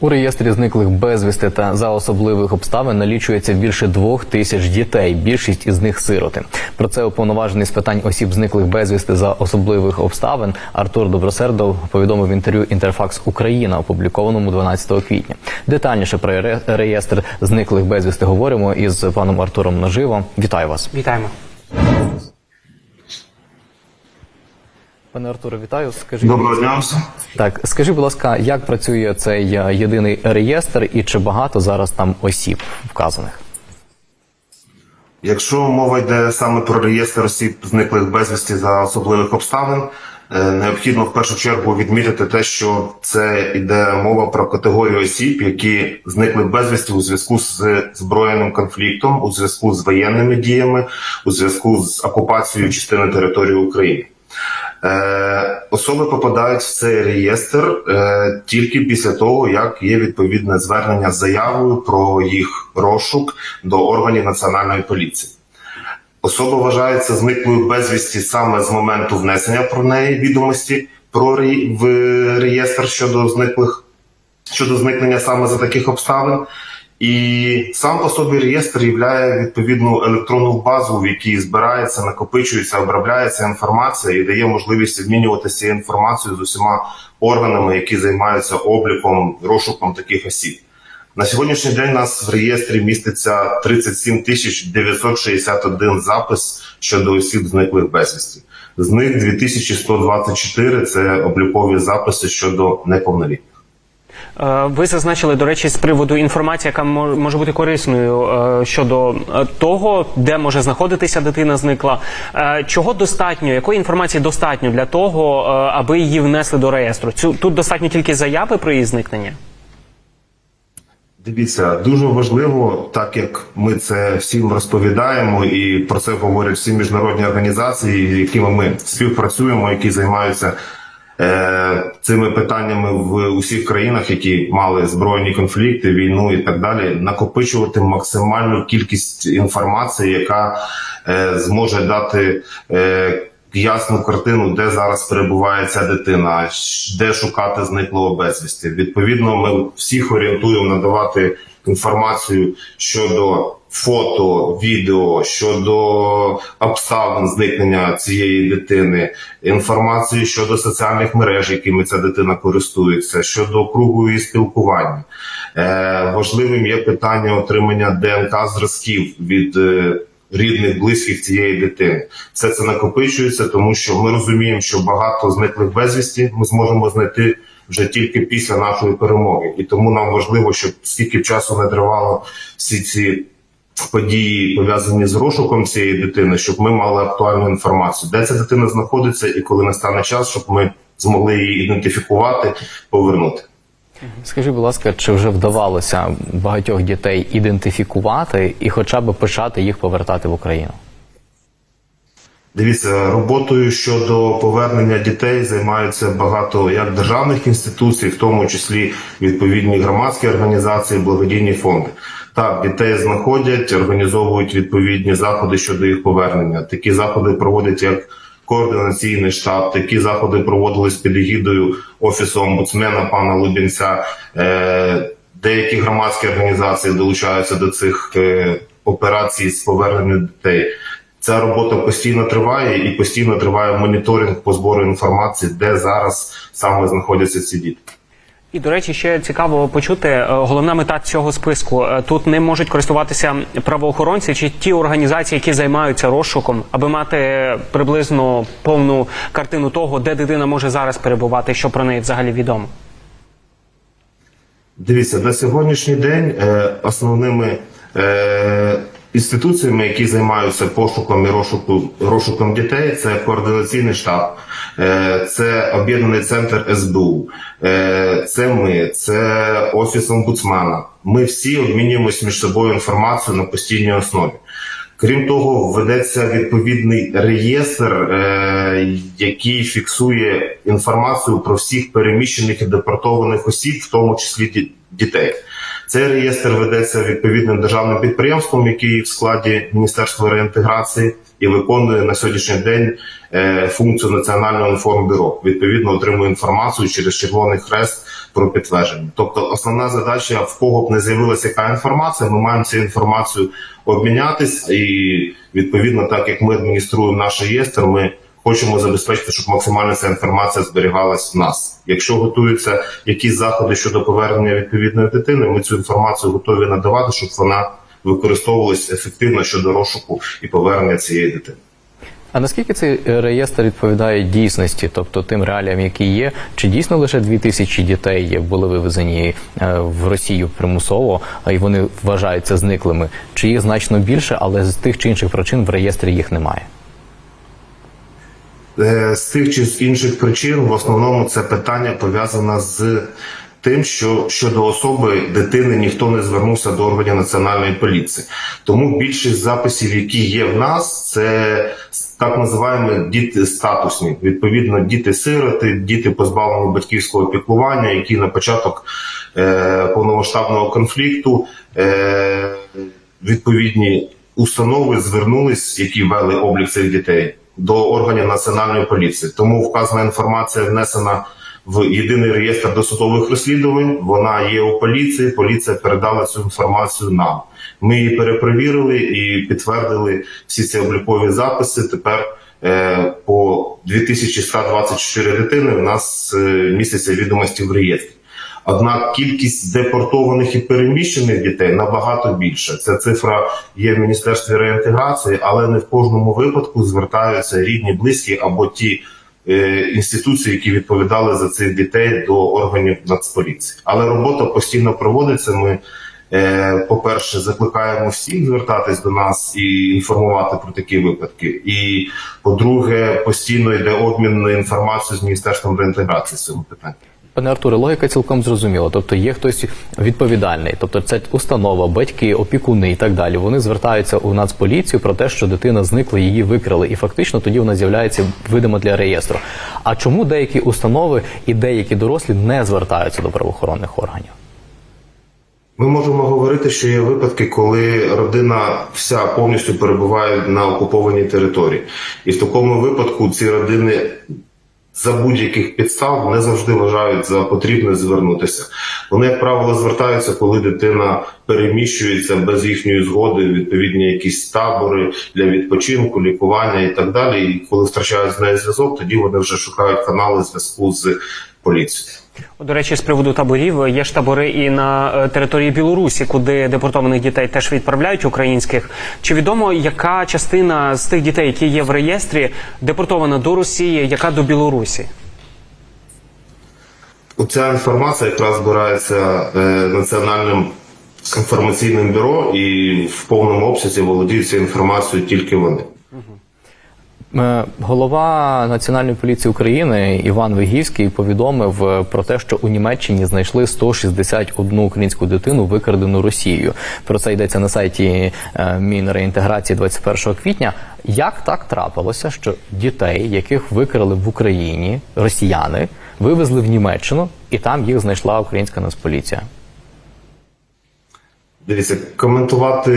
У реєстрі зниклих безвісти та за особливих обставин налічується більше двох тисяч дітей. Більшість із них сироти. Про це уповноважений з питань осіб зниклих безвісти за особливих обставин Артур Добросердов повідомив в інтерв'ю Інтерфакс Україна, опублікованому 12 квітня. Детальніше про ре- реєстр зниклих безвісти говоримо із паном Артуром наживо. Вітаю вас, Вітаємо. Пане Артуре. Вітаю. Скажіть Доброго дня. так. Скажіть, будь ласка, як працює цей е, єдиний реєстр і чи багато зараз там осіб вказаних? Якщо мова йде саме про реєстр осіб зниклих безвісті за особливих обставин, е, необхідно в першу чергу відмітити те, що це йде мова про категорію осіб, які зникли безвісті у зв'язку з збройним конфліктом, у зв'язку з воєнними діями, у зв'язку з окупацією частини території України. Е, особи попадають в цей реєстр е, тільки після того, як є відповідне звернення з заявою про їх розшук до органів національної поліції. Особа вважається зниклою безвісті саме з моменту внесення про неї відомості про ре- в реєстр щодо зниклих щодо зникнення саме за таких обставин. І сам по собі реєстр являє відповідну електронну базу, в якій збирається, накопичується, обробляється інформація і дає можливість обмінюватися цією інформацією з усіма органами, які займаються обліком, розшуком таких осіб. На сьогоднішній день у нас в реєстрі міститься 37 тисяч 961 запис щодо осіб зниклих безвісті. З них 2124 – це облікові записи щодо неповнолітніх. Е, Ви зазначили, до речі, з приводу інформації, яка може бути корисною е, щодо е, того, де може знаходитися дитина зникла. Чого достатньо, якої інформації достатньо для того, аби її внесли до реєстру? Тут достатньо тільки заяви про її зникнення. Дивіться, дуже важливо, так як ми це всім розповідаємо, і про це говорять всі міжнародні організації, з якими ми співпрацюємо, які займаються цими питаннями в усіх країнах, які мали збройні конфлікти, війну і так далі, накопичувати максимальну кількість інформації, яка е, зможе дати. Е, Ясну картину, де зараз перебуває ця дитина, де шукати зниклого безвісти. Відповідно, ми всіх орієнтуємо надавати інформацію щодо фото, відео, щодо обставин зникнення цієї дитини, інформацію щодо соціальних мереж, якими ця дитина користується, щодо кругу її спілкування. Е, важливим є питання отримання ДНК зразків від. е, рідних, близьких цієї дитини. Все це накопичується, тому що ми розуміємо, що багато зниклих безвісті ми зможемо знайти вже тільки після нашої перемоги. І тому нам важливо, щоб стільки часу не тривало всі ці події, пов'язані з розшуком цієї дитини, щоб ми мали актуальну інформацію, де ця дитина знаходиться, і коли настане час, щоб ми змогли її ідентифікувати, повернути. Скажіть, будь ласка, чи вже вдавалося багатьох дітей ідентифікувати і хоча б почати їх повертати в Україну? Дивіться, роботою щодо повернення дітей займаються багато як державних інституцій, в тому числі відповідні громадські організації, благодійні фонди. Так, дітей знаходять, організовують відповідні заходи щодо їх повернення. Такі заходи проводять як координаційний штаб. Такі заходи проводились під егідою офісу омбудсмена пана Лубінця. Е, деякі громадські організації долучаються до цих е, операцій з повернення дітей. Ця робота постійно триває і постійно триває моніторинг по збору інформації, де зараз саме знаходяться ці діти. І до речі, ще цікаво почути е, головна мета цього списку. Е, Тут не можуть користуватися правоохоронці чи ті організації, які займаються розшуком, аби мати приблизно повну картину того, де дитина може зараз перебувати, що про неї взагалі відомо. Дивіться, на сьогоднішній день е, основними інституціями, які займаються пошуком і розшуку, розшуком дітей, це координаційний штаб, е, це об'єднаний центр СБУ, е, це ми, це офіс омбудсмана. Ми всі обмінюємося між собою інформацією на постійній основі. Крім того, ведеться відповідний реєстр, е, який фіксує інформацію про всіх переміщених і депортованих осіб, в тому числі ді- дітей. Цей реєстр ведеться відповідним державним підприємством, який в складі Міністерства реінтеграції і виконує на сьогоднішній день е, функцію Національного інформбюро. Відповідно, отримує інформацію через Червоний Хрест про підтвердження. Тобто, основна задача, в кого б не з'явилася яка інформація, ми маємо цю інформацію обмінятись, і відповідно, так як ми адмініструємо наш реєстр, ми хочемо забезпечити, щоб максимально ця інформація зберігалась в нас. Якщо готуються якісь заходи щодо повернення відповідної дитини, ми цю інформацію готові надавати, щоб вона використовувалась ефективно щодо розшуку і повернення цієї дитини. А наскільки цей е, реєстр відповідає дійсності, тобто тим реаліям, які є, чи дійсно лише дві тисячі дітей були вивезені е, в Росію примусово, і вони вважаються зниклими, чи їх значно більше, але з тих чи інших причин в реєстрі їх немає? Е, з тих чи з інших причин, в основному це питання пов'язане з тим, що щодо особи дитини ніхто не звернувся до органів національної поліції. Тому більшість записів, які є в нас, це так називаємо діти статусні. Відповідно, діти-сироти, діти позбавлені батьківського піклування, які на початок е, повномасштабного конфлікту е, відповідні установи звернулись, які вели облік цих дітей до органів національної поліції. Тому вказана інформація внесена в єдиний реєстр досудових розслідувань. Вона є у поліції. Поліція передала цю інформацію нам. Ми її перепровірили і підтвердили всі ці облікові записи. Тепер е, по 2124 дитини в нас е, містяться відомості в реєстрі. Однак кількість депортованих і переміщених дітей набагато більша. Ця цифра є в міністерстві реінтеграції, але не в кожному випадку звертаються рідні, близькі або ті е, інституції, які відповідали за цих дітей до органів Нацполіції. Але робота постійно проводиться. Ми, е, по-перше, закликаємо всіх звертатись до нас і інформувати про такі випадки. І по-друге, постійно йде обмін інформацією з міністерством реінтеграції з цього питання. Пане Артуре, логіка цілком зрозуміла. Тобто є хтось відповідальний, тобто це установа, батьки, опікуни і так далі. Вони звертаються у Нацполіцію про те, що дитина зникла, її викрали, і фактично тоді вона з'являється видимо для реєстру. А чому деякі установи і деякі дорослі не звертаються до правоохоронних органів? Ми можемо говорити, що є випадки, коли родина вся повністю перебуває на окупованій території, і в такому випадку ці родини за будь-яких підстав не завжди вважають за потрібне звернутися. Вони, як правило, звертаються, коли дитина переміщується без їхньої згоди, відповідні якісь табори для відпочинку, лікування і так далі. І коли втрачають з нею зв'язок, тоді вони вже шукають канали зв'язку з поліцією. До речі, з приводу таборів є ж табори і на е, території Білорусі, куди депортованих дітей теж відправляють українських. Чи відомо, яка частина з тих дітей, які є в реєстрі, депортована до Росії, яка до Білорусі? Ця інформація якраз збирається е, національним інформаційним бюро, і в повному обсязі володіють цією інформацією тільки вони. Е, Голова Національної поліції України Іван Вигівський повідомив е, про те, що у Німеччині знайшли 161 українську дитину, викрадену Росією. Про це йдеться на сайті е, Мінреінтеграції 21 квітня. Як так трапилося, що дітей, яких викрали в Україні росіяни, вивезли в Німеччину, і там їх знайшла українська нацполіція? Дивіться, коментувати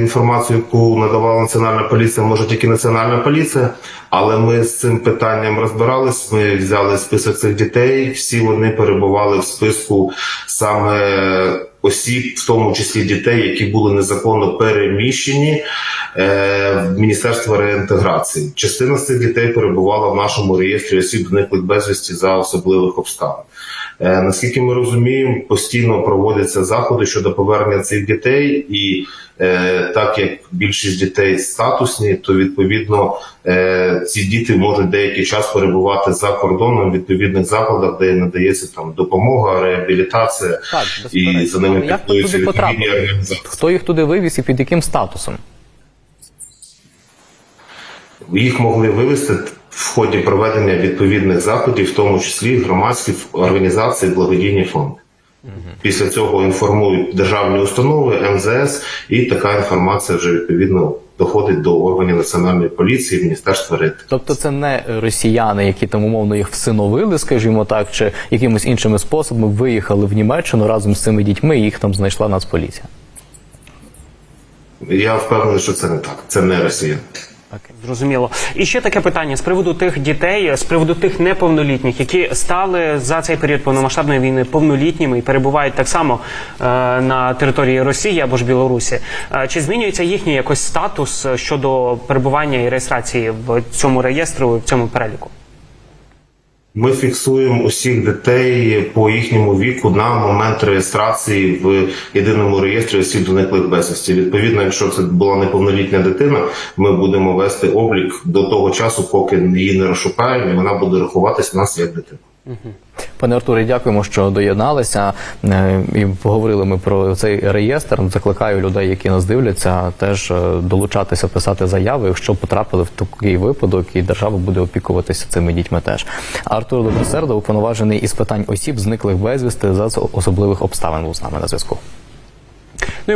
інформацію, яку надавала національна поліція, може тільки національна поліція, але ми з цим питанням розбирались. Ми взяли список цих дітей. Всі вони перебували в списку саме осіб, в тому числі дітей, які були незаконно переміщені е, в Міністерство реінтеграції. Частина з цих дітей перебувала в нашому реєстрі осіб зниклих безвісті за особливих обставин. Е, Наскільки ми розуміємо, постійно проводяться заходи щодо повернення цих дітей, і е, так як більшість дітей статусні, то відповідно е, ці діти можуть деякий час перебувати за кордоном в відповідних закладах, де надається там допомога, реабілітація, Так, і за ними туди відповідні організації. Хто їх туди вивіз і під яким статусом? Їх могли вивести в ході проведення відповідних заходів, в тому числі громадські організації, благодійні фонди. Після цього інформують державні установи, МЗС, і така інформація вже відповідно доходить до органів національної поліції, міністерства РИТ. Тобто це не росіяни, які там умовно їх всиновили, скажімо так, чи якимось іншими способами виїхали в Німеччину разом з цими дітьми, і їх там знайшла Нацполіція. Я впевнений, що це не так. Це не росіяни. Зрозуміло. І ще таке питання з приводу тих дітей, з приводу тих неповнолітніх, які стали за цей період повномасштабної війни повнолітніми і перебувають так само е, на території Росії або ж Білорусі. Е, чи змінюється їхній якось статус щодо перебування і реєстрації в цьому реєстру, в цьому переліку? Ми фіксуємо усіх дітей по їхньому віку на момент реєстрації в єдиному реєстрі осіб зниклих безвісті. Відповідно, якщо це була неповнолітня дитина, ми будемо вести облік до того часу, поки її не розшукаємо, і вона буде рахуватись нас як дитина. Пане Артуре, дякуємо, що доєдналися Е, і поговорили ми про цей реєстр. Закликаю людей, які нас дивляться, теж е, долучатися, писати заяви, якщо потрапили в такий випадок, і держава буде опікуватися цими дітьми. Теж Артур Добросердо, уповноважений із питань осіб, зниклих безвісти за особливих обставин, був з нами на зв'язку. Ну